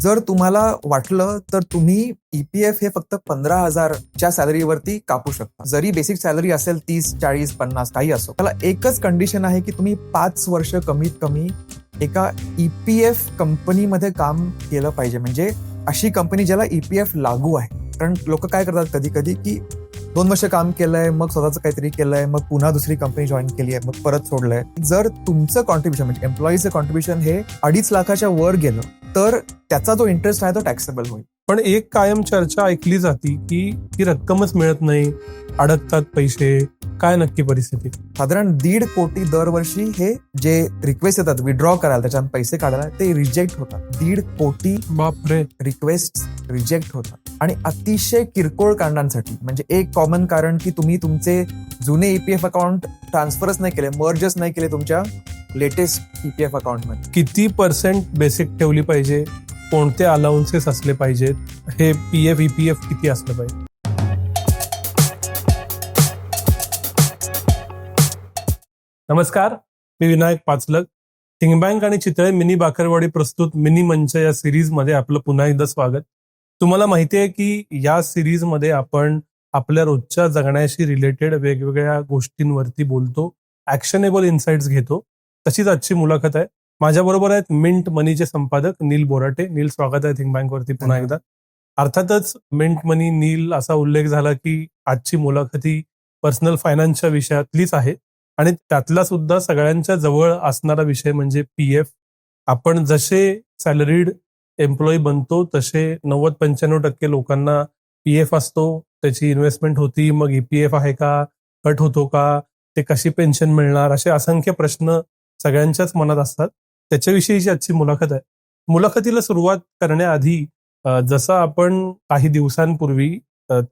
जर तुम्हाला वाटलं तर तुम्ही ईपीएफ हे फक्त पंधरा हजारच्या सॅलरीवरती कापू शकता. जरी बेसिक सॅलरी असेल तीस चाळीस पन्नास काही असो. त्याला एकच कंडिशन आहे की तुम्ही पाच वर्ष कमीत कमी एका ईपीएफ कंपनीमध्ये काम केलं पाहिजे. म्हणजे अशी कंपनी ज्याला ईपीएफ लागू आहे. कारण लोक काय करतात कधी कधी की दोन वर्ष काम केलंय मग स्वतःचं काहीतरी केलंय मग पुन्हा दुसरी कंपनी जॉईन केली आहे मग परत सोडलंय. जर तुमचं कॉन्ट्रीब्युशन म्हणजे एम्प्लॉईचं कॉन्ट्रीब्युशन हे अडीच लाखाच्या वर गेलं तर त्याचा जो इंटरेस्ट आहे तो टॅक्सेबल होईल. पण एक कायम चर्चा ऐकली जाती की ही रक्कमच मिळत नाही अडकतात पैसे काय नक्की परिस्थिती? साधारण दीड कोटी दरवर्षी हे जे रिक्वेस्ट येतात विड्रॉ करायला त्याच्यात पैसे काढायला ते रिजेक्ट होतात. दीड कोटी बापरे. रिक्वेस्ट रिजेक्ट होतात. आणि अतिशय किरकोळ कारणांसाठी म्हणजे एक कॉमन कारण की तुम्ही तुमचे जुने ईपीएफ अकाउंट ट्रान्सफरच नाही केले मर्जच नाही केले तुमच्या लेटेस्ट ईपीएफ अकाउंटमध्ये किती पर्सेंट बेसिक ठेवली पाहिजे? कोणते अलाउन्सेस असले पाहिजेत? हे पी एफ ई एफ किती असलं पाहिजे? नमस्कार मी विनायक पाचलक थिंग बँक आणि चितळे मिनी बाकरवाडी प्रस्तुत मिनी मंच या सिरीजमध्ये आपलं पुन्हा एकदा स्वागत. तुम्हाला माहिती आहे की या सिरीजमध्ये आपण आपल्या रोजच्या जगण्याशी रिलेटेड वेगवेगळ्या गोष्टींवरती बोलतो ऍक्शनेबल इन्साइट्स घेतो. तशीच आजची मुलाखत आहे. माझ्या बरोबर आहेत मिंट मनीचे संपादक नील बोराटे. नील स्वागत आहे थिंक बँक वरती पुन्हा एकदा. अर्थातच मिंट मनी नील असा उल्लेख झाला की आजची मुलाखती पर्सनल फायनान्सच्या विषयातलीच आहे. आणि त्यातला सुद्धा सगळ्यांच्या जवळ असणारा विषय म्हणजे पी एफ. आपण जसे सॅलरीड एम्प्लॉई बनतो तसे नव्वद पंच्याण्णव टक्के लोकांना पी एफ असतो. त्याची इन्व्हेस्टमेंट होती मग ईपीएफ आहे का? कट होतो का? ते कशी पेन्शन मिळणार? असे असंख्य प्रश्न सगळ्यांच्याच मनात असतात. त्याच्याविषयीची आजची मुलाखत आहे. मुलाखतीला सुरुवात करण्याआधी जसं आपण काही दिवसांपूर्वी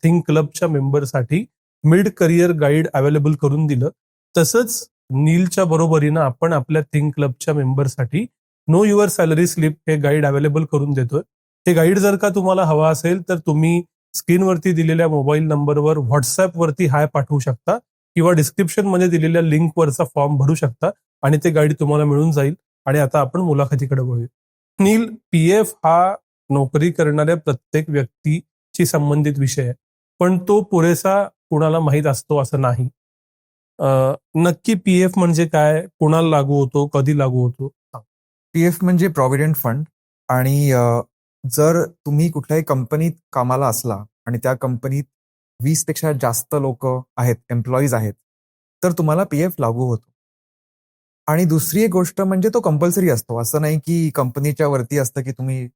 थिंक क्लबच्या मेंबरसाठी मिड करिअर गाईड अवेलेबल करून दिलं तसंच नीलच्या बरोबरीनं आपण आपल्या थिंक क्लबच्या मेंबरसाठी नो युअर सॅलरी स्लिप हे गाईड अवेलेबल करून देतोय. हे गाईड जर का तुम्हाला हवा असेल तर तुम्ही स्क्रीनवरती दिलेल्या मोबाईल नंबरवर व्हॉट्सअपवरती हाय पाठवू शकता किंवा डिस्क्रिप्शनमध्ये दिलेल्या लिंकवरचा फॉर्म भरू शकता आणि ते गाईड तुम्हाला मिळून जाईल. आणि आता आपण मुलाखतीकडे वळूया नील पी एफ हा नोकरी करणाऱ्या प्रत्येक व्यक्तीशी संबंधित विषय आहे पण तो पुरेसा कुणाला माहीत असतो असं नाही. नक्की पी एफ म्हणजे काय? कुणाला लागू होतो? कधी लागू होतो? पीएफ म्हणजे प्रॉव्हिडंट फंड आणि जर तुम्ही कुठल्याही कंपनीत कामाला असला आणि त्या कंपनीत वीसपेक्षा जास्त लोक आहेत एम्प्लॉईज आहेत तर तुम्हाला पीएफ लागू होतो. आणि दुसरी एक गोष्ट म्हणजे तो कंपल्सरी असतो. असं नाही की कंपनीच्या वरती असतं की तुम्ही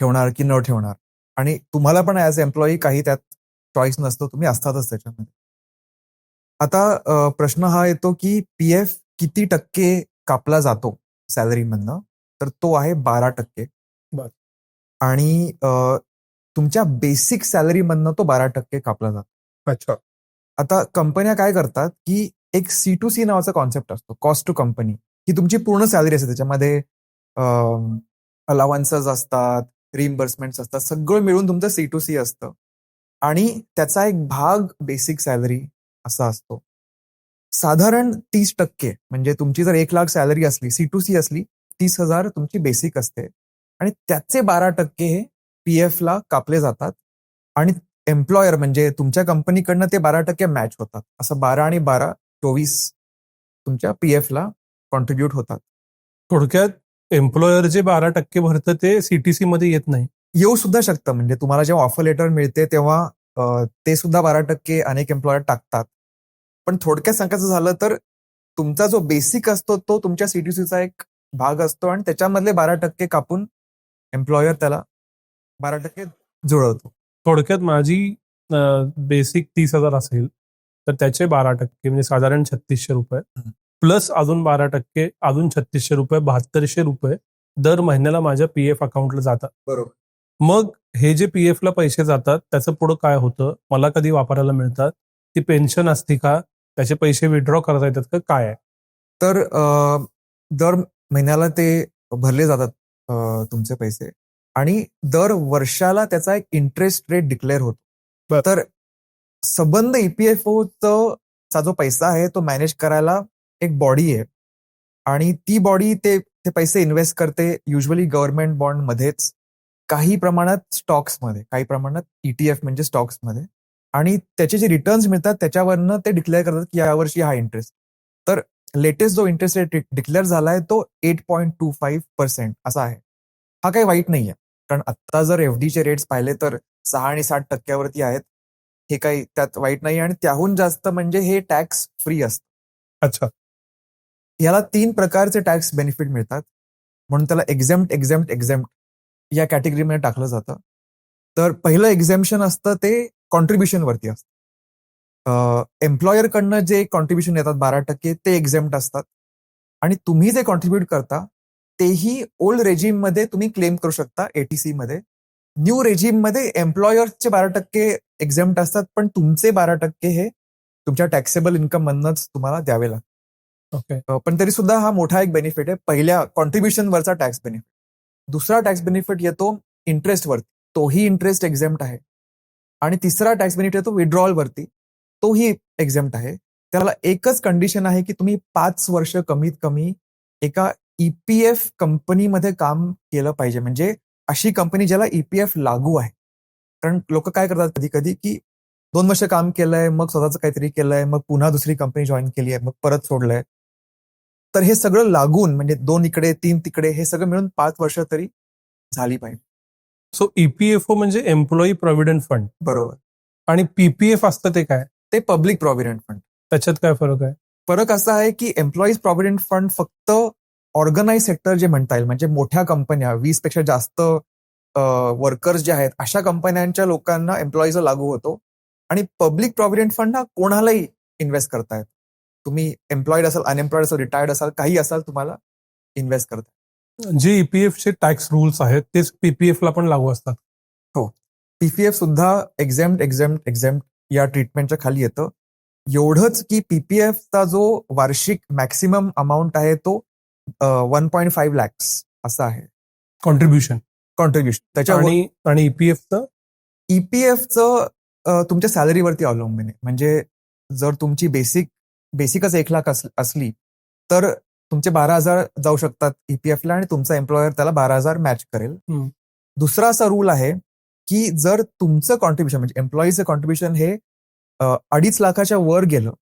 ठेवणार की न ठेवणार. आणि तुम्हाला पण ॲज एम्प्लॉई काही त्यात चॉईस नसतो. तुम्ही असतातच त्याच्यामध्ये. आता प्रश्न हा येतो की पीएफ किती टक्के कापला जातो सॅलरीमधनं? तर तो आहे बारा टक्के. बर. आणि तुमच्या बेसिक सॅलरीमधनं तो बारा टक्के कापला जातो. अच्छा. आता कंपन्या काय करतात की एक सी टू सी नावाचा कॉन्सेप्ट असतो कॉस्ट टू कंपनी. ही तुमची पूर्ण सॅलरी असते त्याच्यामध्ये अलावन्सेस असतात रिइम्बर्समेंट असतात सगळं मिळून तुमचं सी टू सी असतं. आणि त्याचा एक भाग बेसिक सॅलरी असा असतो. साधारण तीस टक्के म्हणजे तुमची जर एक लाख सॅलरी असली सी टू सी असली तीस हजार तुमची बेसिक असते. आणि त्याचे बारा टक्के हे पी ला कापले जातात. आणि एम्प्लॉयर म्हणजे तुमच्या कंपनीकडनं ते बारा टक्के मॅच होतात. असं बारा आणि बारा चोवीस तुमच्या पी ला कॉन्ट्रीब्युट होतात. थोडक्यात एम्प्लॉयर जे बारा टक्के भरतं ते सीटीसी मध्ये येत नाही. येऊ सुद्धा शकतं. म्हणजे तुम्हाला जेव्हा ऑफर लेटर मिळते तेव्हा ते सुद्धा बारा टक्के अनेक एम्प्लॉयर टाकतात. पण थोडक्यात सांगायचं झालं तर तुमचा जो बेसिक असतो तो तुमच्या सीटीसीचा एक भाग असतो आणि त्याच्यामधले बारा टक्के कापून एम्प्लॉयर त्याला बारा टक्के जुळवतो. थोडक्यात माझी बेसिक तीस हजार असेल. तर त्याचे बारा टक्के म्हणजे साधारण छत्तीसशे रुपये. प्लस अजून बारा टक्के अजून छत्तीसशे रुपये बहात्तरशे रुपये दर महिन्याला माझ्या पी एफ अकाउंटला जातात. बरोबर. मग हे जे पी ला पैसे जातात त्याचं पुढं काय होतं? मला कधी वापरायला मिळतात? ती पेन्शन असते का? त्याचे पैसे विड्रॉ करता येतात का? काय आहे? तर दर महिन्याला ते भरले जातात तुमचे पैसे. आणि दर वर्षाला त्याचा एक इंटरेस्ट रेट डिक्लेअर होतो. तर संबंध ईपीएफओ चा जो पैसा आहे तो मॅनेज करायला एक बॉडी आहे. आणि ती बॉडी ते ते पैसे इन्व्हेस्ट करते युजली गव्हर्नमेंट बॉन्ड मध्येच काही प्रमाणात स्टॉक्समध्ये काही प्रमाणात ईटीएफ म्हणजे स्टॉक्समध्ये आणि त्याचे जे रिटर्न्स मिळतात त्याच्यावरनं ते डिक्लेअर करतात की यावर्षी हा इंटरेस्ट तर लेटेस्ट जो इंटरेस्ट रेट डिक्लेअर झाला आहे तो eight point two five percent असा आहे. हा काही वाईट नाही आहे कारण आत्ता जर एफ डीचे रेट्स पाहिले तर सहा आणि सात टक्क्यावरती आहेत. हे काही त्यात वाईट नाही आणि त्याहून जास्त म्हणजे हे टॅक्स फ्री असतं. अच्छा. याला तीन प्रकारचे टॅक्स बेनिफिट मिळतात. म्हणून त्याला एक्झेम्प्ट एक्झेम्प्ट एक्झेम्प्ट या कॅटेगरीमध्ये टाकलं जातं. तर पहिलं एक्झेम्पशन असतं ते कॉन्ट्रीब्युशनवरती असतं. एम्प्लॉयरकडनं जे कॉन्ट्रीब्युशन येतात बारा टक्के ते एक्झेम्प्ट असतात. आणि तुम्ही जे कॉन्ट्रीब्युट करता तेही ओल्ड रेजिममध्ये तुम्ही क्लेम करू शकता एटीसी मध्ये. न्यू रेजिममध्ये एम्प्लॉयर्सचे बारा टक्के एक्झेम्प्ट असतात पण तुमचे बारा टक्के हे तुमच्या टॅक्सेबल इन्कम मधनच तुम्हाला द्यावे लागतात. ओके पण तरी सुद्धा हा मोठा एक बेनिफिट आहे. पहिल्या कॉन्ट्रीब्युशनवरचा टॅक्स बेनिफिट दुसरा टॅक्स बेनिफिट येतो इंटरेस्टवरती तोही इंटरेस्ट एक्झेम्प्ट आहे. आणि तिसरा टॅक्स बेनिफिट येतो withdrawal वरती. तोही एक्झेम्प्ट आहे. त्याला एकच कंडिशन आहे की तुम्ही पाच वर्ष कमीत कमी एका ईपीएफ कंपनीमध्ये काम केलं पाहिजे. म्हणजे अशी कंपनी ज्याला ईपीएफ लागू आहे. कारण लोक काय करतात कधी कधी की दोन वर्ष काम केलंय मग स्वतःचं काहीतरी केलंय मग पुन्हा दुसरी कंपनी जॉईन केली आहे मग परत सोडलंय. तर हे सगळं लागून म्हणजे दोन इकडे तीन तिकडे हे सगळं मिळून पाच वर्ष तरी झाली पाहिजे. सो ईपीएफओ म्हणजे एम्प्लॉई प्रॉव्हिडंट फंड बरोबर. आणि पीपीएफ असतं ते काय? ते पब्लिक प्रॉव्हिडंट फंड त्याच्यात काय फरक आहे? फरक असा आहे की एम्प्लॉईज प्रॉव्हिडंट फंड फक्त ऑर्गनाईज सेक्टर जे म्हणता येईल म्हणजे मोठ्या कंपन्या वीसपेक्षा जास्त वर्कर्स जे आहेत अशा कंपन्यांच्या लोकांना एम्प्लॉईज लागू होतो. आणि पब्लिक प्रॉव्हिडंट फंड हा कोणालाही इन्व्हेस्ट करतायत. तुम्ही एम्प्लॉईड असाल अनएम्प्लॉईड असाल रिटायर्ड असाल काही असाल तुम्हाला इन्व्हेस्ट करता जे ईपीएफ चे टॅक्स रुल्स आहेत तेच पीपीएफ ला पण लागू असतात. पीपीएफ सुद्धा एक्झेम्प्ट एक्झेम्प्ट एक्झेम्प्ट या ट्रीटमेंटच्या खाली येतं. एवढंच की पीपीएफचा जो वार्षिक मॅक्सिमम अमाऊंट आहे तो वन पॉईंट फाईव्ह लॅक्स असा आहे. कॉन्ट्रीब्युशन कॉन्ट्रीब्युशन त्याच्या आणि आणि ईपीएफचं ईपीएफचं तुमच्या सॅलरीवरती अवलंबून आहे. म्हणजे जर तुमची बेसिक बेसिकच एक लाख अस- असली तर तुमचे बारा हजार जाऊ शकतात ईपीएफला आणि तुमचा एम्प्लॉयर त्याला बारा हजार मॅच करेल. दुसरा असा रूल आहे की जर तुमचं कॉन्ट्रीब्युशन म्हणजे एम्प्लॉईचं कॉन्ट्रीब्युशन हे अडीच लाखाच्या वर गेलं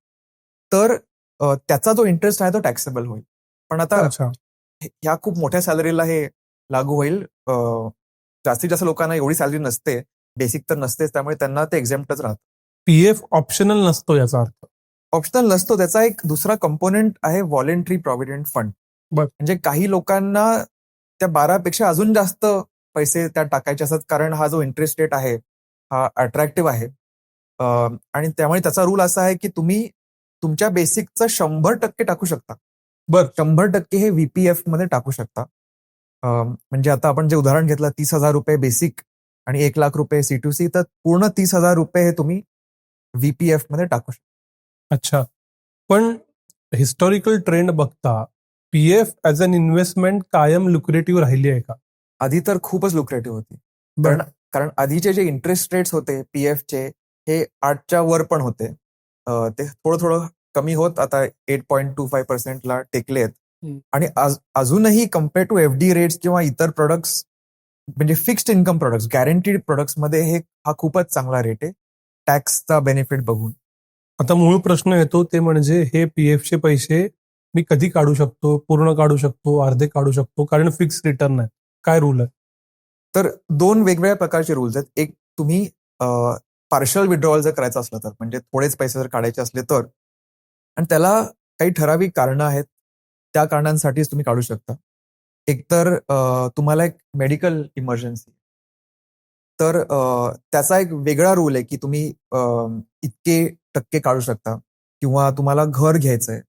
तर त्याचा जो इंटरेस्ट आहे तो टॅक्सेबल होईल. पण आता अच्छा. ह्या खूप मोठ्या सॅलरीला हे लागू होईल. जास्तीत जास्त लोकांना एवढी सॅलरी नसते. बेसिक तर नसतेच त्यामुळे त्यांना ते एक्झाम्प्टच राहतं. पीएफ ऑप्शनल नसतो याचा अर्थ? ऑप्शनल नसतो. त्याचा एक दुसरा कंपोनेंट आहे व्हॉलेंटरी प्रॉव्हिडंट फंड. म्हणजे काही लोकांना त्या बारापेक्षा अजून जास्त पैसे त्यात टाकायचे असतात. कारण हा जो इंटरेस्ट रेट आहे हा अट्रॅक्टिव्ह आहे. आणि त्यामुळे त्याचा रूल असा आहे की तुम्ही तुमच्या बेसिकचं शंभर टक्के टाकू शकता. बर. शंभर टक्के हे व्हीपीएफमध्ये टाकू शकता. म्हणजे आता आपण जे उदाहरण घेतलं तीस हजार रुपये बेसिक आणि एक लाख रुपये सी टू सी तर पूर्ण तीस हजार रुपये हे तुम्ही व्हीपीएफमध्ये टाकू शकता. अच्छा. पण हिस्टॉरिकल ट्रेंड बघता पीएफ ऍज अन इन्व्हेस्टमेंट कायम लुक्रेटिव्ह राहिली आहे का? आधी तर खूपच लुक्रेटिव्ह होती. बरं. कारण कारण आधीचे जे इंटरेस्ट रेट्स होते पीएफचे हे आठच्या वर पण होते. ते थोडं थोडं कमी होत आता एट पॉईंट टू फाईव्ह पर्सेंटला टेकले आहेत हम्म. आणि आज- अजूनही compare to F D rates किंवा इतर प्रोडक्ट्स म्हणजे फिक्स्ड इन्कम प्रोडक्ट्स गॅरंटीड प्रोडक्ट्समध्ये हे हा खूपच चांगला रेट आहे. टॅक्सचा बेनिफिट बघून. आता मूळ प्रश्न येतो ते म्हणजे हे पीएफचे पैसे मी कधी काढू शकतो पूर्ण काढू शकतो अर्धे काढू शकतो कारण फिक्स रिटर्न आहे. काय रूल आहे? तर दोन वेगवेगळ्या प्रकारचे रूल्स आहेत. एक तुम्ही पार्शल विड्रॉवल जर करायचं असलं तर म्हणजे थोडेच पैसे जर काढायचे असले तर आणि त्याला काही ठराविक कारणं आहेत. त्या कारणांसाठीच तुम्ही काढू शकता. एकतर तुम्हाला एक मेडिकल इमर्जन्सी तर त्याचा एक वेगळा रूल आहे की तुम्ही इतके टक्के काढू शकता किंवा तुम्हाला घर घ्यायचंय.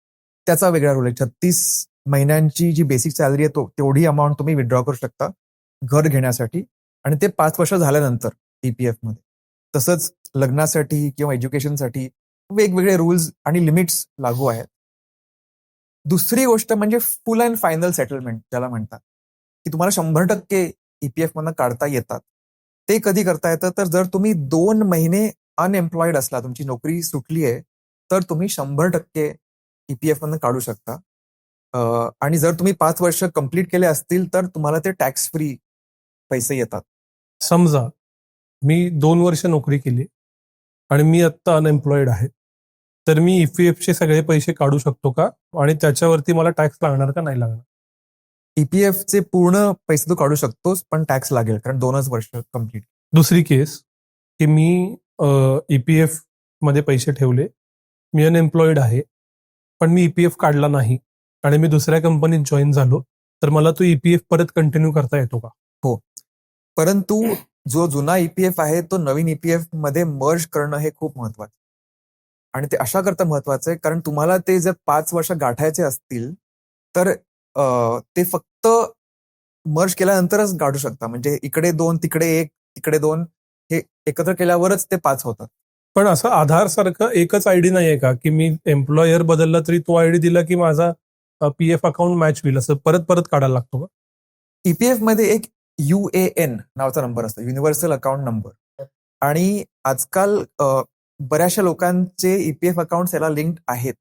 त्याचा वेगळा रूल आहे. छत्तीस महिन्यांची जी बेसिक सॅलरी आहे तो तेवढी अमाऊंट तुम्ही विड्रॉ करू शकता घर घेण्यासाठी. आणि ते पाच वर्ष झाल्यानंतर ईपीएफमध्ये. तसंच लग्नासाठी किंवा एज्युकेशनसाठी वेगवेगळे रूल्स आणि लिमिट्स लागू आहेत. दुसरी गोष्ट म्हणजे फुल अँड फायनल सेटलमेंट ज्याला म्हणतात. की तुम्हाला शंभर टक्के ईपीएफ मधनं काढता येतात. ते कधी करता येतं? तर जर तुम्ही दोन महिने अनएम्प्लॉईड असला तुमची नोकरी सुटली आहे तर तुम्ही शंभर टक्के ईपीएफ मधनं काढू शकता. आणि जर तुम्ही पाच वर्ष कंप्लीट केले असतील तर तुम्हाला ते टॅक्स फ्री पैसे येतात. समजा मी दोन वर्ष नोकरी केली आणि मी आत्ता अनएम्प्लॉईड आहे. तर मी ईपीएफ चे सगळे पैसे काढू शकतो का? आणि त्याच्यावरती मला टॅक्स लागणार का नाही लागणार? ईपीएफ चे पूर्ण पैसे तू काढू शकतोस पण टॅक्स लागेल कारण दोनच वर्ष कंप्लीट दुसरी केस की मी ईपीएफमध्ये पैसे ठेवले. मी अनएम्प्लॉईड आहे पण मी ईपीएफ काढला नाही. आणि मी दुसऱ्या कंपनीत जॉईन झालो. तर मला तो ईपीएफ परत कंटिन्यू करता येतो का? परंतु जो जुना ईपीएफ आहे तो नवीन ईपीएफमध्ये मर्ज करणं हे खूप महत्वाचं. आणि ते अशा करता महत्वाचं आहे कारण तुम्हाला ते जर पाच वर्ष गाठायचे असतील तर ते फक्त मर्ज केल्यानंतरच गाठू शकता. म्हणजे इकडे दोन तिकडे एक तिकडे दोन हे एकत्र केल्यावरच ते पाच होतात. पण असं आधार सारखं एकच आयडी नाहीये का? की मी एम्प्लॉयर बदलला तरी तो आयडी दिला की माझा पीएफ अकाउंट मॅच होईल असं परत परत काढायला लागतो का? ईपीएफमध्ये एक युएएन नावाचा नंबर असतो. युनिव्हर्सल अकाउंट नंबर आणि आजकाल बऱ्याचशा लोकांचे ईपीएफ अकाउंट याला लिंक्ड आहेत.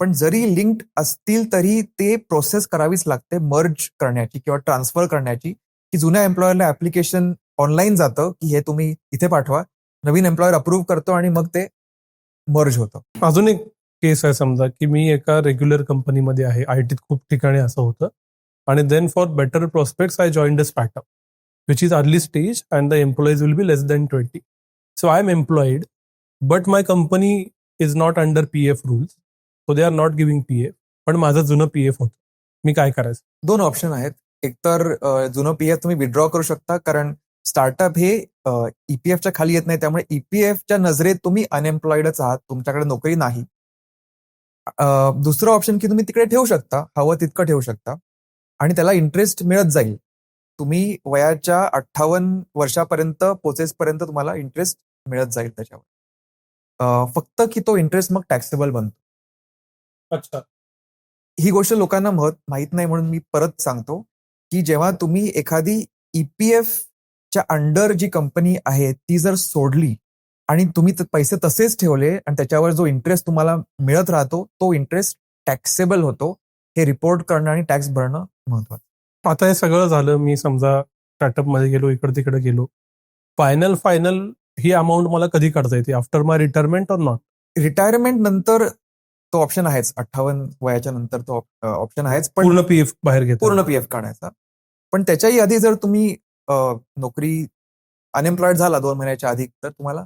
पण जरी लिंक्ड असतील तरी ते प्रोसेस करावीच लागते मर्ज करण्याची किंवा ट्रान्सफर करण्याची. की जुन्या एम्प्लॉयरला ऍप्लिकेशन ऑनलाईन जातं की हे तुम्ही इथे पाठवा. नवीन एम्प्लॉयर अप्रूव्ह करतो आणि मग ते मर्ज होतं. अजून एक केस आहे समजा की मी एका रेग्युलर कंपनीमध्ये आहे. आय टीत खूप ठिकाणी असं होतं. आणि then for better prospect I join the startup which is early stage and the employees will be less than twenty so I am employed but my company is not under P F rules so they are not giving P F पण माझं जुनं P F होतं. मी काय करायचं? दोन option आहेत. एकतर अ, जुनं पीएफ तुम्ही विड्रॉ करू शकता कारण स्टार्टअप हे ईपीएफच्या खाली येत नाही. त्यामुळे ईपीएफच्या नजरेत तुम्ही अनएम्प्लॉईडच आहात. तुमच्याकडे नोकरी नाही. दुसरं ऑप्शन की तुम्ही तिकडे ठेवू शकता. हवं तितकं ठेवू शकता. आणि त्याला इंटरेस्ट मिळत जाईल. तुम्ही वयाच्या अठ्ठावन्न वर्षापर्यंत पोचेसपर्यंत तुम्हाला इंटरेस्ट मिळत जाईल त्याच्यावर. फक्त की तो इंटरेस्ट मग टॅक्सेबल बनतो. अच्छा. ही गोष्ट लोकांना महत माहीत नाही म्हणून मी परत सांगतो की जेव्हा तुम्ही एखादी ईपीएफ च्या अंडर जी कंपनी आहे ती जर सोडली आणि तुम्ही पैसे तसेच ठेवले आणि त्याच्यावर जो इंटरेस्ट तुम्हाला मिळत राहतो तो इंटरेस्ट टॅक्सेबल होतो. हे रिपोर्ट करणं आणि टॅक्स भरणं महत्वाचं. आता हे सगळं झालं मी समजा स्टार्टअपमध्ये गेलो इकडे तिकडे गेलो. फायनल फायनल ही अमाऊंट मला कधी काढता येते? After my retirement or not retirement नंतर तो ऑप्शन आहेच. अठ्ठावन्न वयाच्या नंतर तो ऑप्शन आहेच पण पूर्ण पीएफ बाहेर घेतो पूर्ण पीएफ काढायचा. पण त्याच्याही आधी जर तुम्ही नोकरी अनएम्प्लॉईड झाला दोन महिन्याच्या आधी तर तुम्हाला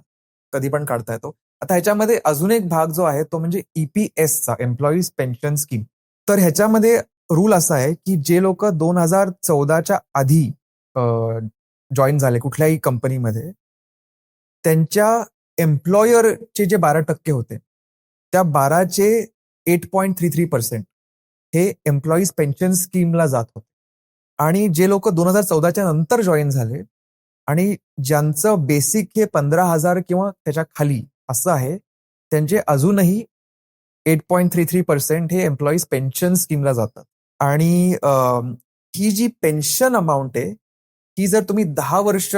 कधी पण काढता येतो. आता ह्याच्यामध्ये अजून एक भाग जो आहे तो म्हणजे ईपीएसचा एम्प्लॉईज पेन्शन स्कीम तर ह्याच्यामध्ये रूल असा आहे की जे लोक दोन हजार चौदाच्या आधी जॉईन झाले कुठल्याही कंपनीमध्ये त्यांच्या एम्प्लॉयरचे जे बारा टक्के होते त्या बाराचे eight point three three percent हे एम्प्लॉईज पेन्शन स्कीमला जात होते. आणि जे लोक दोन हजार चौदाच्या नंतर जॉईन झाले आणि ज्यांचं बेसिक हे पंधरा हजार किंवा त्याच्याखाली असं आहे त्यांचे अजूनही eight point three three percent हे एम्प्लॉईज पेन्शन स्कीमला जातात. आणि ही जी पेन्शन अमाऊंट आहे ही जर तुम्ही दहा वर्ष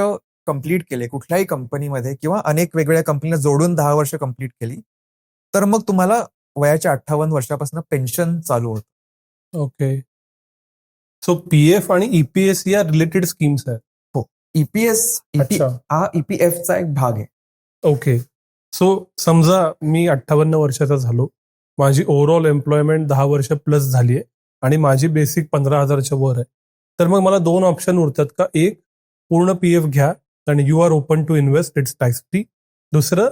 कंप्लीट केले कुठल्याही कंपनीमध्ये किंवा अनेक वेगवेगळ्या कंपनीला जोडून दहा वर्ष कंप्लीट केली तर मग तुम्हाला वयाच्या अठ्ठावन्न वर्षापासून पेन्शन चालू होतं. ओके. सो पीएफ आणि ईपीएस या रिलेटेड स्कीम्स आहेत. ईपीएस अच्छा. हा ईपीएफचा एक भाग आहे. ओके. सो समजा मी अठ्ठावन्न वर्षाचा झालो माझी ओव्हरऑल एम्प्लॉयमेंट दहा वर्ष प्लस झाली आहे आणि माझी बेसिक पंधरा हजारच्या वर आहे. तर मग मला दोन ऑप्शन उरतात का? एक पूर्ण पीएफ घ्या आणि you are open to invest it's tax free दुसरं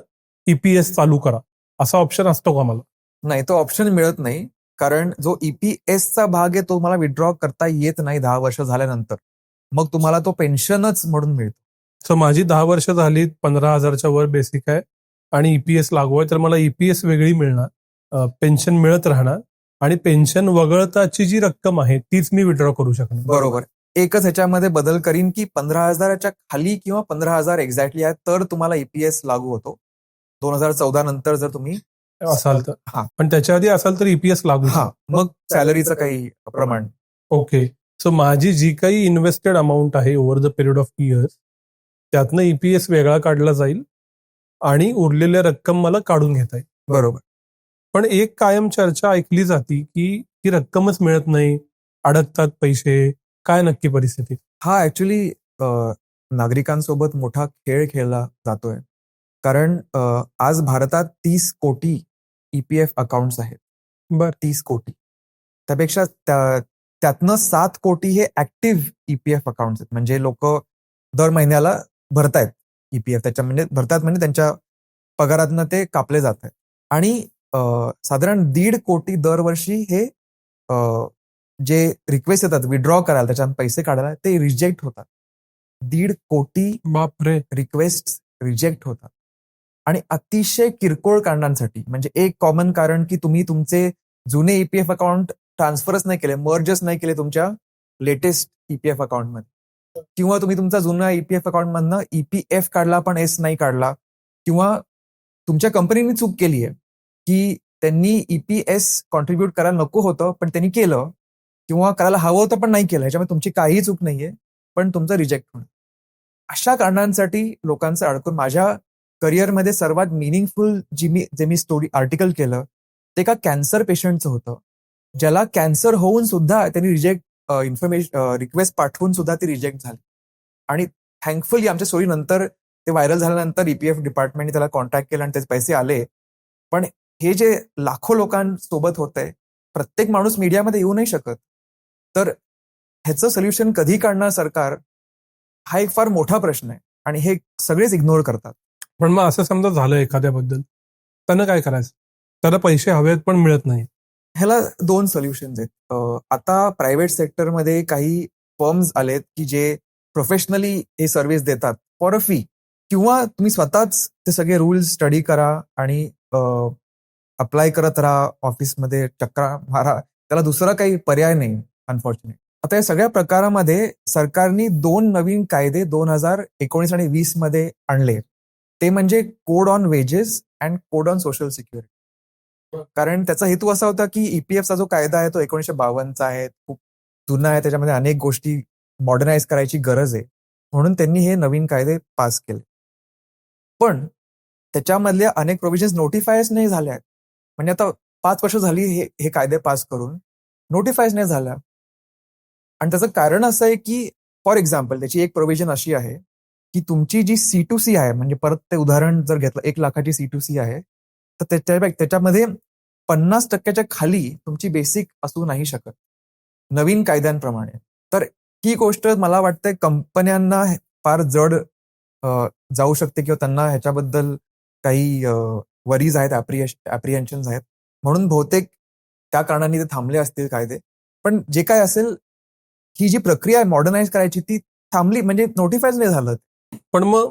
ईपीएस चालू करा. असा ऑप्शन असतो का मला? नाही तो ऑप्शन मिळत नाही. कारण जो ईपीएसचा भाग आहे तो मला विड्रॉ करता येत नाही दहा वर्ष झाल्यानंतर. मग तुम्हाला तो पेन्शनच म्हणून मिळतो. सो माझी दहा वर्ष झाली पंधरा हजारच्या वर बेसिक आहे. आणि ईपीएस लागू आहे तर मला ईपीएस वेगळी मिळणार. पेन्शन मिळत राहणार आणि पेन्शन वगळताची जी रक्कम आहे तीच मी विड्रॉ करू शकणार. बरोबर. एकच ह्याच्यामध्ये बदल करीन की पंधरा हजाराच्या खाली किंवा पंधरा हजार एक्झॅक्टली आहे तर तुम्हाला ईपीएस लागू होतो. दोन हजार चौदा नंतर जर तुम्ही असाल तर. हा. पण त्याच्या आधी असाल तर ईपीएस लागू हा. मग सॅलरीचं काही प्रमाण. ओके. सो माझी जी काही इन्व्हेस्टेड अमाऊंट आहे over the period of years त्यातनं ईपीएस वेगळा काढला जाईल आणि उरलेल्या रक्कम मला काढून घेता येईल. बरोबर. पण एक कायम चर्चा ऐकली जाती की ही रक्कमच मिळत नाही अडकतात पैसे. काय नक्की परिस्थिती? हा ऍक्च्युली नागरिकांसोबत मोठा खेळ खेळला जातोय. कारण आज भारतात तीस कोटी ईपीएफ अकाउंट्स आहेत. बर. तीस कोटी. त्यापेक्षा त्या- त्यातनं सात कोटी हे ऍक्टिव्ह ईपीएफ अकाउंट्स आहेत. म्हणजे लोक दर महिन्याला भरतायत ईपीएफ त्याच्या म्हणजे भरतात म्हणजे त्यांच्या पगारातनं ते कापले जात आहेत. आणि साधारण दीड कोटी दरवर्षी हे जे रिक्वेस्ट येतात विड्रॉ करायला त्याच्यात पैसे काढायला ते रिजेक्ट होतात. दीड कोटी बापरे! रिक्वेस्ट रिजेक्ट होतात. आणि अतिशय किरकोळ कारणांसाठी म्हणजे एक कॉमन कारण की तुम्ही तुमचे जुने ईपीएफ अकाउंट ट्रान्सफरच नाही केले मर्जच नाही केले तुमच्या लेटेस्ट ईपीएफ अकाउंटमध्ये किंवा तुम्ही तुमचा जुना ईपीएफ अकाउंट मधनं ईपीएफ काढला पण एस नाही काढला किंवा तुमच्या कंपनीने चूक केली आहे की त्यांनी ईपीएस कॉन्ट्रीब्युट करायला नको होतं पण त्यांनी केलं. किंवा करायला हवं होतं पण नाही केलं. ह्याच्यामुळे तुमची काहीही चूक नाहीये पण तुमचं रिजेक्ट होणं. अशा कारणांसाठी लोकांचं अडकून माझ्या करिअरमध्ये सर्वात मिनिंगफुल जी मी जे मी स्टोरी आर्टिकल केलं ते एका कॅन्सर पेशंटचं होतं. ज्याला कॅन्सर होऊन सुद्धा त्यांनी रिजेक्ट इन्फॉर्मेशन रिक्वेस्ट पाठवून सुद्धा ती रिजेक्ट झाली. आणि थँकफुली आमच्या स्टोरी नंतर ते व्हायरल झाल्यानंतर ईपीएफ डिपार्टमेंटने त्याला कॉन्टॅक्ट केला आणि त्याचे पैसे आले. पण हे जे लाखो लोकांसोबत होतंय प्रत्येक माणूस मीडियामध्ये येऊ नाही शकत. तर ह्याचं सोल्युशन कधी काढणार सरकार? हा एक फार मोठा प्रश्न आहे आणि हे सगळेच इग्नोर करतात. पण मग असं समजा झालं एखाद्याबद्दल त्यानं काय करायचं? त्याला पैसे हवेत पण मिळत नाही. ह्याला दोन सोल्युशन्स आहेत. आता प्रायव्हेट सेक्टरमध्ये काही फर्म्स आलेत की जे प्रोफेशनली हे सर्व्हिस देतात फॉर अ फी किंवा तुम्ही स्वतःच ते सगळे रूल्स स्टडी करा आणि अप्लाय करत राहा ऑफिसमध्ये चक्रा मारा. त्याला दुसरा काही पर्याय नाही अनफॉर्च्युनेट आता या सगळ्या प्रकारामध्ये सरकारने दोन नवीन कायदे दोन हजार एकोणीस आणि वीसमध्ये आणले. ते म्हणजे code on wages and code on social security कारण त्याचा हेतू असा होता की ईपीएफचा जो कायदा आहे तो एकोणीसशे बावन्नचा आहे. खूप जुना आहे त्याच्यामध्ये अनेक गोष्टी मॉडर्नाइज करायची गरज आहे. म्हणून त्यांनी हे नवीन कायदे पास केले. पण त्याच्यामधल्या अनेक प्रोव्हिजन्स नोटिफायच नाही झाल्या आहेत म्हणजे आता पाच वर्ष झाली हे हे कायदे पास करून नोटिफायच नाही झाल्या. आणि त्याचं कारण असं आहे की फॉर एक्झाम्पल त्याची एक प्रोव्हिजन अशी आहे की तुमची जी सी टू सी आहे म्हणजे परत ते उदाहरण जर घेतलं एक लाखाची सी टू सी आहे तर त्याच्या त्याच्यामध्ये पन्नास टक्क्याच्या खाली तुमची बेसिक असू नाही शकत. नवीन कायद्यांप्रमाणे. तर ही गोष्ट मला वाटतं कंपन्यांना फार जड जाऊ शकते किंवा त्यांना ह्याच्याबद्दल काही वरीज आहेत ऍप्रिएन्शन आहेत. म्हणून बहुतेक त्या कारणाने ते थांबले असतील कायदे. पण जे काय असेल ही जी प्रक्रिया आहे मॉडर्नाइज करायची ती थांबली म्हणजे नोटिफायच नाही झालं. पण मग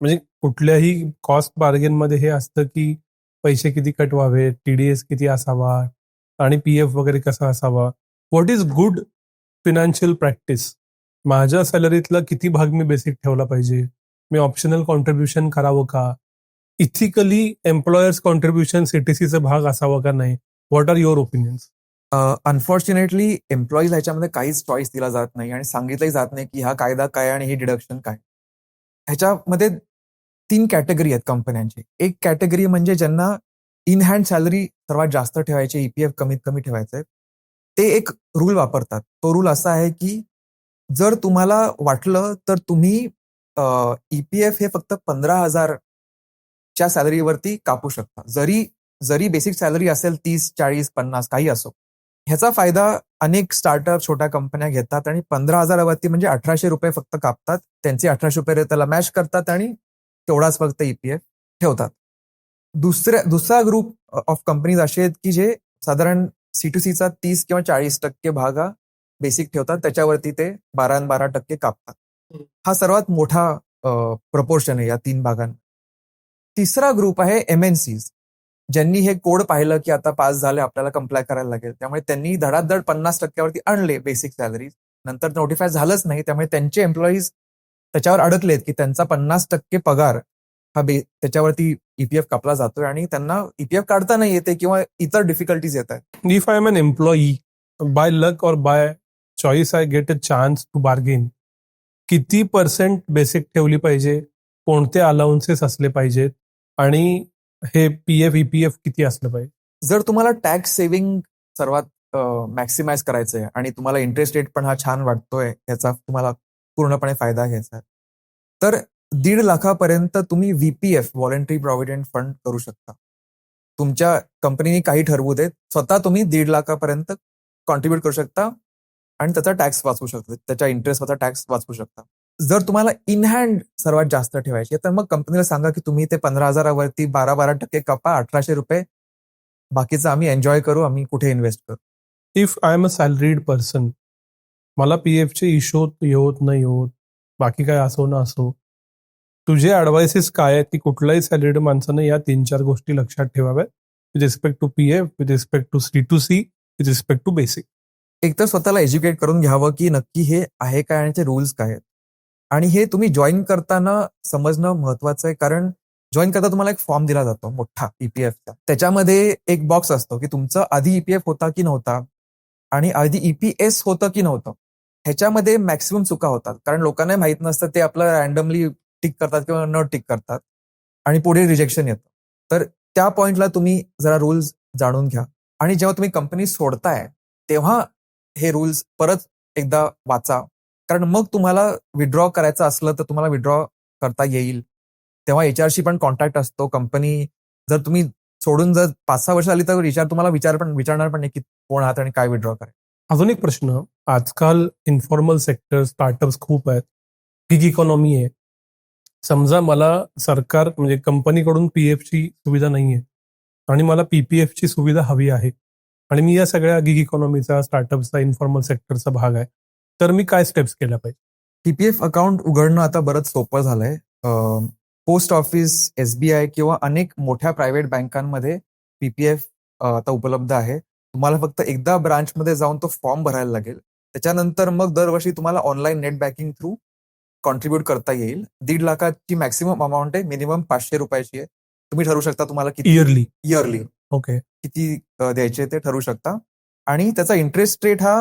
म्हणजे कुठल्याही कॉस्ट बार्गेन मध्ये हे असतं की पैसे किती कट व्हावे टीडीएस किती असावा आणि पी एफ वगैरे कसा असावा? What is good financial practice माझ्या सॅलरीतला किती भाग मी बेसिक ठेवला पाहिजे? मी ऑप्शनल कॉन्ट्रीब्युशन करावं का? इथिकली एम्प्लॉयर्स कॉन्ट्रीब्युशन सीटीसीचा भाग असावा का नाही? What are your opinions unfortunately employees ह्याच्यामध्ये काहीच चॉईस दिला जात नाही आणि सांगितलंही जात नाही की हा कायदा काय आणि हे डिडक्शन काय ह्याच्यामध्ये तीन कॅटेगरी आहेत कंपन्यांची एक कॅटेगरी म्हणजे ज्यांना इन हँड सॅलरी सर्वात जास्त ठेवायची ईपीएफ कमीत कमी ठेवायचे ते एक रूल वापरतात. तो रूल असा आहे की जर तुम्हाला वाटलं तर तुम्ही ईपीएफ हे फक्त पंधरा हजार हजारच्या सॅलरीवरती कापू शकता. जरी जरी बेसिक सॅलरी असेल तीस चाळीस पन्नास काही असो. ह्याचा फायदा अनेक स्टार्टअप छोट्या कंपन्या घेतात आणि पंधरा हजारावरती म्हणजे अठराशे रुपये फक्त कापतात. त्यांचे अठराशे रुपये त्याला मॅच करतात आणि तेवढाच फक्त ईपीएफ ठेवतात. दुसऱ्या दुसरा ग्रुप ऑफ कंपनीज असे आहेत की जे साधारण सी टू सीचा तीस किंवा चाळीस टक्के भाग हा बेसिक ठेवतात. त्याच्यावरती ते बारा बारा टक्के कापतात. हा सर्वात मोठा प्रपोर्शन आहे या तीन भागांना तिसरा ग्रुप आहे एम एन सीज ज्यांनी हे कोड पाहिलं की आता पास झाले आपल्याला कम्प्लाय करायला लागेल. त्यामुळे त्यांनी धडाधड पन्नास टक्क्यावरती आणले बेसिक सॅलरीज नंतर नोटिफाय झालंच नाही त्यामुळे त्यांचे एम्प्लॉईज त्याच्यावर अडकलेत की त्यांचा पन्नास टक्के पगार हा बे त्याच्यावरती ईपीएफ कापला जातोय आणि त्यांना ईपीएफ काढता नाही येते किंवा इतर डिफिकल्टीज येत आहेत. If I am an employee by luck or by choice I get a chance to bargain किती पर्सेंट बेसिक ठेवली पाहिजे? कोणते अलाउन्सेस असले पाहिजेत? आणि हे पी एफ ईपीएफ किती असलं पाहिजे? जर तुम्हाला टॅक्स सेव्हिंग सर्वात मॅक्सिमाइज करायचं आहे आणि तुम्हाला इंटरेस्ट रेट पण हा छान वाटतोय याचा तुम्हाला पूर्णपणे फायदा घ्यायचा आहे. तर दीड लाखापर्यंत तुम्ही व्हीपीएफ व्हॉलेंटरी प्रॉव्हिडंट फंड करू शकता. तुमच्या कंपनीने काही ठरवू देत स्वतः तुम्ही दीड लाखापर्यंत कॉन्ट्रीब्युट करू शकता आणि त्याचा टॅक्स वाचवू शकता त्याच्या इंटरेस्टचा टॅक्स वाचवू शकता. जर तुम्हाला इन हँड सर्वात जास्त ठेवायची तर मग कंपनीला सांगा की तुम्ही ते पंधरा हजारावरती बारा बारा टक्के कपा अठराशे रुपये. बाकीचं आम्ही एन्जॉय करू आम्ही कुठे इन्व्हेस्ट करू. If I am a salaried person मला पी एफचे इश्यू होत येवत नाही होत बाकी काय असो ना असो तुझे ॲडवायसेस काय आहेत की कुठल्याही सॅलरीड माणसानं या तीन चार गोष्टी लक्षात ठेवाव्यात? With respect to P F with respect to C to C with respect to basic एकतर स्वतःला एज्युकेट करून घ्यावं की नक्की हे आहे काय आणि रूल्स काय आहेत. आणि हे तुम्ही जॉईन करताना समजणं महत्वाचं आहे. कारण जॉईन करता तुम्हाला एक फॉर्म दिला जातो मोठा ईपीएफचा त्याच्यामध्ये एक बॉक्स असतो की तुमचं आधी ईपीएफ होता की नव्हता आणि आधी ईपीएस होतं की नव्हतं ह्याच्यामध्ये मॅक्सिमम चुका होतात. कारण लोकांना माहीत नसतं ते आपलं रॅन्डमली टिक करतात किंवा न टिक करतात आणि पुढे रिजेक्शन येतं. तर त्या पॉइंटला तुम्ही जरा रूल्स जाणून घ्या. आणि जेव्हा तुम्ही कंपनी सोडताय तेव्हा हे रूल्स परत एकदा वाचा. कारण मग तुम्हाला विड्रॉ करायचं असलं तर तुम्हाला विड्रॉ करता येईल. तेव्हा एचआरशी पण कॉन्टॅक्ट असतो. कंपनी जर तुम्ही सोडून जर पाच सहा वर्ष आली तर विचार तुम्हाला विचार पण विचारणार पण नाही की कोण आहात आणि काय विड्रॉ करेल अजून एक प्रश्न. आजकाल इन्फॉर्मल सेक्टर स्टार्टअप्स खूप आहेत. गिग इकॉनॉमी आहे. समजा मला सरकार म्हणजे कंपनीकडून पी एफची सुविधा नाही आहे आणि मला पीपीएफची सुविधा हवी आहे. आणि मी या सगळ्या गिग इकॉनॉमीचा स्टार्टअपचा इन्फॉर्मल सेक्टरचा भाग आहे. तर मी काय स्टेप्स केल्या पाहिजे? पीपीएफ अकाउंट उघडणं आता बरंच सोपं झालंय. पोस्ट ऑफिस एसबीआय किंवा अनेक मोठ्या प्रायव्हेट बँकांमध्ये पीपीएफ आता उपलब्ध आहे. तुम्हाला फक्त एकदा ब्रांचमध्ये जाऊन तो फॉर्म भरायला लागेल. त्याच्यानंतर मग दरवर्षी तुम्हाला online net banking through contribute करता येईल. दीड लाखाची मॅक्सिमम अमाऊंट आहे. मिनिमम पाचशे रुपयाची आहे. तुम्ही ठरवू शकता तुम्हाला किती इयरली इयरली ओके किती द्यायचे ते ठरवू शकता. आणि त्याचा इंटरेस्ट रेट हा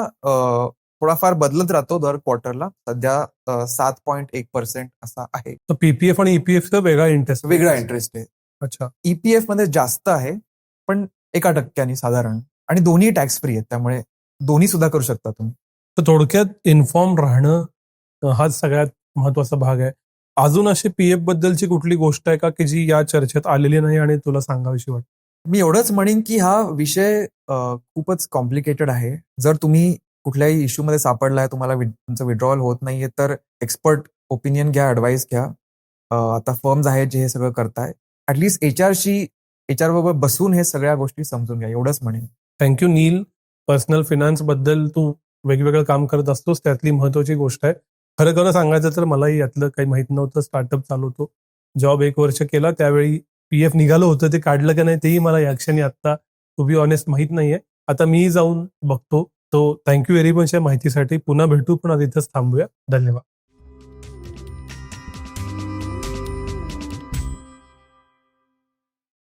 थोडाफार बदलत राहतो दर क्वार्टरला सध्या सात पॉईंट एक पर्सेंट असा आहे. तर पीपीएफ आणि ईपीएफचा वेगळा इंटरेस्ट वेगळा इंटरेस्ट आहे अच्छा. ईपीएफमध्ये जास्त आहे पण एका टक्क्यानी साधारण. आणि दोन्ही टॅक्स फ्री आहेत त्यामुळे दोन्ही सुद्धा करू शकता तुम्ही. तर थोडक्यात इन्फॉर्म राहणं हाच सगळ्यात महत्त्वाचा भाग आहे. अजून अशी पीएफ बद्दलची कुठली गोष्ट आहे का की जी या चर्चेत आलेली नाही आणि तुला सांगावीशी वाटते? मी एवढंच म्हणेन की हा विषय खूपच कॉम्प्लिकेटेड आहे. जर तुम्ही कुठल्याही इश्यूमध्ये सापडलाय तुम्हाला तुमचं विड्रॉल होत नाहीये तर एक्सपर्ट ओपिनियन घ्या ऍडवाइस घ्या. आता फर्म्स आहेत जे हे सगळं करताय. ऍटलिस्ट एचआरशी एचआर बरोबर बसून हे सगळ्या गोष्टी समजून घ्या एवढंच म्हणेन. थँक्यू नील पर्सनल फिनान्सबद्दल तू वेगवेगळं काम करत असतोस त्यातली महत्वाची गोष्ट आहे. खरं खरं सांगायचं तर मलाही यातलं काही माहीत नव्हतं स्टार्टअप चालवतो जॉब एक वर्ष केला त्यावेळी पी एफ निघालं होतं ते काढलं का नाही तेही मला या क्षणी आता टू बी ऑनेस्ट माहीत नाहीये. आता मी जाऊन बघतो तो थँक्यू व्हेरी मच या माहितीसाठी. पुन्हा भेटू पण आता इथंच थांबूया. धन्यवाद.